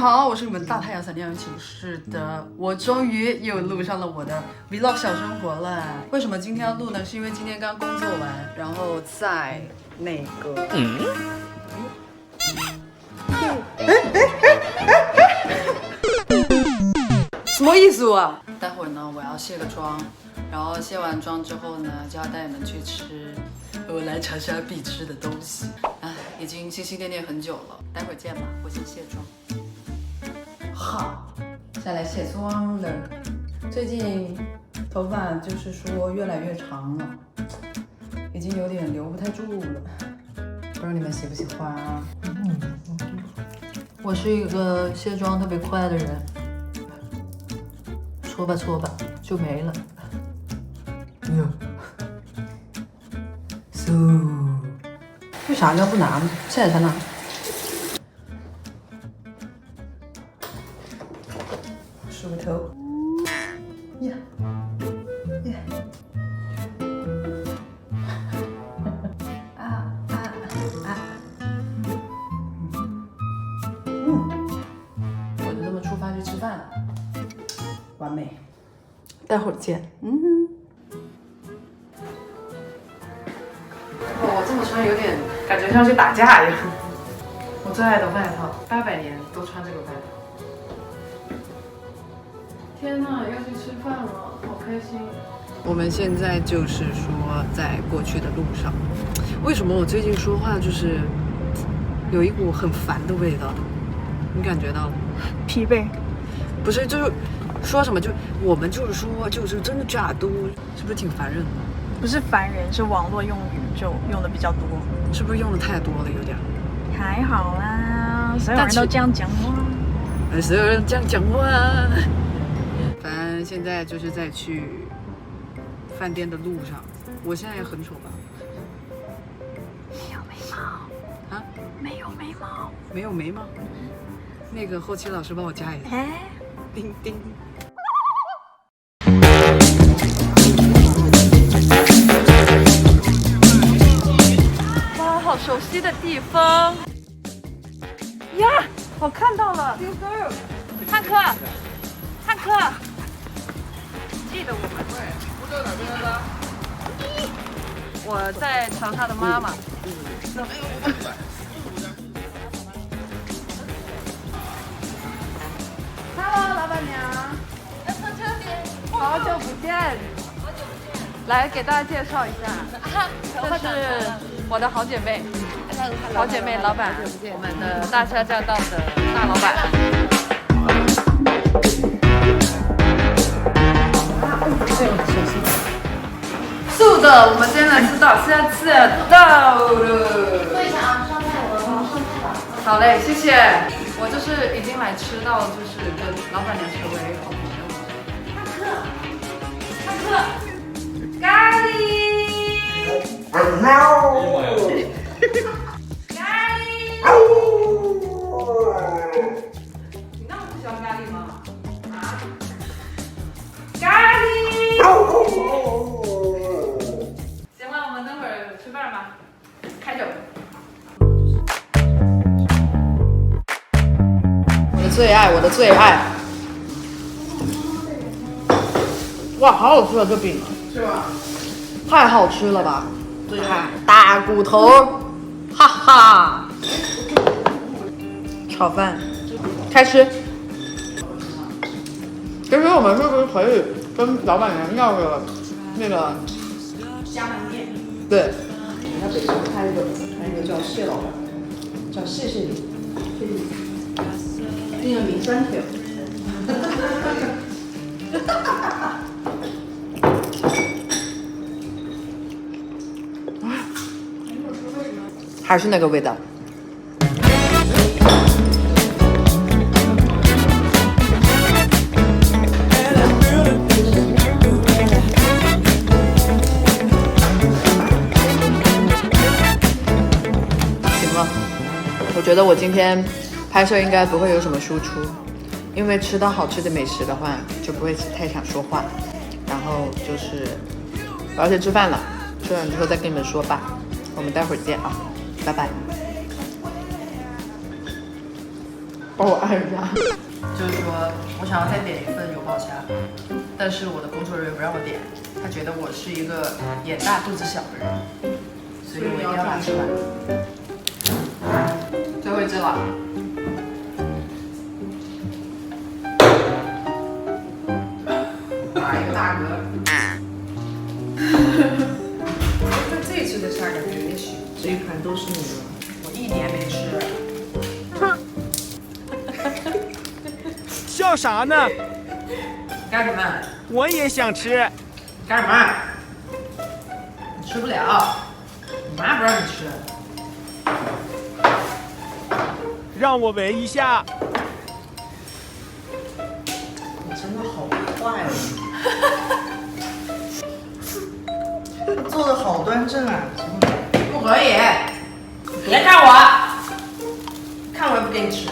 好，我是你们大太阳闪电人寝室的，我终于又录上了我的 vlog 小生活了。为什么今天要录呢？是因为今天刚工作完，然后在那个，嗯，什么意思啊？待会儿呢，我要卸个妆，然后卸完妆之后呢，就要带你们去吃我来长沙必吃的东西。唉，已经心心念念很久了，待会儿见吧，我先卸妆。好，下来卸妆了。最近头发就是说越来越长了，已经有点留不太住了，不知道你们喜不喜欢啊？我是一个卸妆特别快的人，搓吧搓吧就没了。哟，so，为啥要不拿呢？现在才拿。头，呀呀，啊啊啊！嗯，我就这么出发去吃饭了，完美。待会儿见。嗯。哦，我这么穿有点感觉像去打架一样。我最爱的外套，八百年都穿这个外套。天呐，要去吃饭了，好开心！我们现在就是说在过去的路上。为什么我最近说话就是 有一股很烦的味道？你感觉到了？疲惫？不是，就是说什么就我们就是说就是真的假都，是不是挺烦人的？不是烦人，是网络用语就用的比较多，是不是用的太多了有点？还好啦，所有人都这样讲话。呃，所有人这样讲话。现在就是在去饭店的路上，我现在也很丑吧？没有眉毛啊？没有眉毛？没有眉毛？那个后期老师帮我加一下。哎，叮叮。哇，好熟悉的地方呀！我看到了，汉克，汉克，我们。不知道哪边来的？我在长沙的妈妈。Hello，老板娘。好久不见。好久不见。来给大家介绍一下，这是我的好姐妹，好姐妹老板，我们的大虾驾到的大老板。是的，我们今天来吃大虾驾到了。坐一下啊，上菜我上菜吧。好嘞，谢谢。我就是已经来吃到，就是跟老板娘成为好朋友了。汉克，汉克，咖喱，爱，我的最爱。哇，好好吃啊，这饼。是吧？太好吃了吧！看大骨头，哈哈。炒饭，开吃。其实我们是不是可以跟老板娘要个那个加门面。对，你看北京开一个开一个叫谢老板，叫谢谢你，谢谢你，定个名山条。还是那个味道。行了，我觉得我今天拍摄应该不会有什么输出，因为吃到好吃的美食的话，就不会太想说话。然后就是我要去吃饭了，吃完之后再跟你们说吧。我们待会儿见啊，拜拜。帮我按一下。就是说我想要再点一份油爆虾，但是我的工作人员不让我点，他觉得我是一个眼大肚子小的人，所以我一定要把它吃完。最后一只了。都是你的。我一年没吃。笑啥呢？干什么？我也想吃。干什么？你吃不了，你妈不让你吃。让我闻一下。你真的好坏哦！做的好端正啊！不可以，别看我，看我也不给你吃。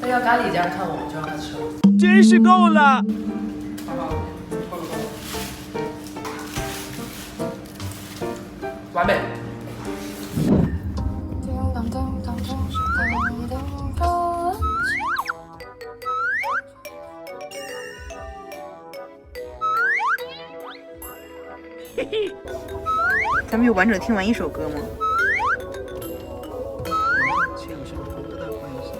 他要咖喱这样看我，我就让他吃了。真是够了。好不好？够了够了。完美。咱们有完整听完一首歌吗？这有什么多大关系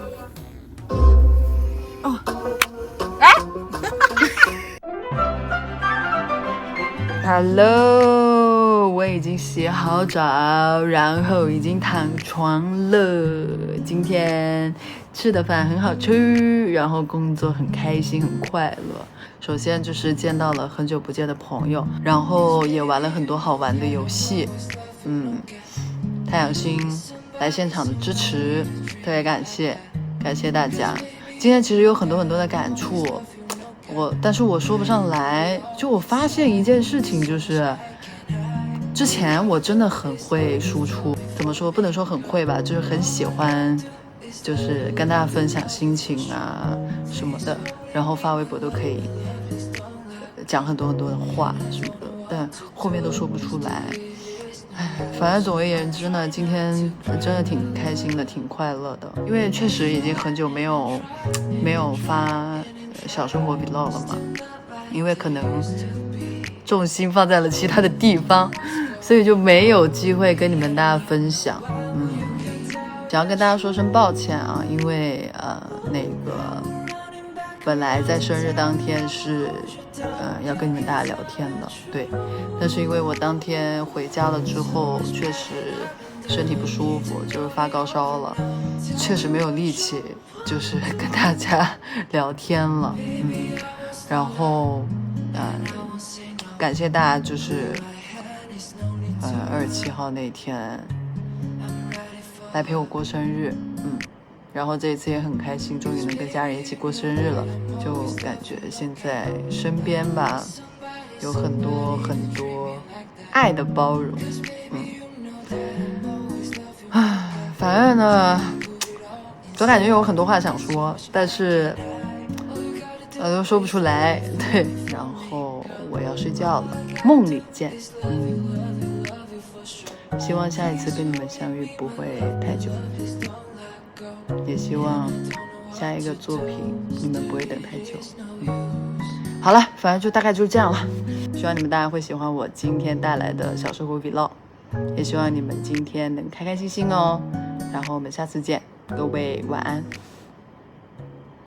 ？Hello，我已经洗好澡，然后已经躺床了。今天吃的饭很好吃，然后工作很开心很快乐。首先就是见到了很久不见的朋友，然后也玩了很多好玩的游戏。嗯，太阳星来现场的支持，特别感谢，感谢大家。今天其实有很多很多的感触。我，但是我说不上来。就我发现一件事情，就是之前我真的很会输出，怎么说？不能说很会吧，就是很喜欢，就是跟大家分享心情啊什么的，然后发微博都可以讲很多很多的话什么的，但后面都说不出来。唉，反正总而言之呢，今天真的挺开心的，挺快乐的，因为确实已经很久没有没有发小生活 vlog 了嘛，因为可能重心放在了其他的地方，所以就没有机会跟你们大家分享。嗯，想要跟大家说声抱歉啊，因为呃那个本来在生日当天是呃要跟你们大家聊天的，对，但是因为我当天回家了之后，确实身体不舒服，就是发高烧了，确实没有力气，就是跟大家 聊天了，嗯，然后嗯、感谢大家，就是呃二十七号那天来陪我过生日，嗯。然后这一次也很开心，终于能跟家人一起过生日了，就感觉现在身边吧有很多很多爱的包容，嗯，唉，反正呢，总感觉有很多话想说，但是呃都说不出来，对，然后我要睡觉了，梦里见，嗯，希望下一次跟你们相遇不会太久。也希望下一个作品你们不会等太久。好了，反正就大概就是这样了。希望你们大家会喜欢我今天带来的小生活 vlog，也希望你们今天能开开心心哦。然后我们下次见，各位晚安。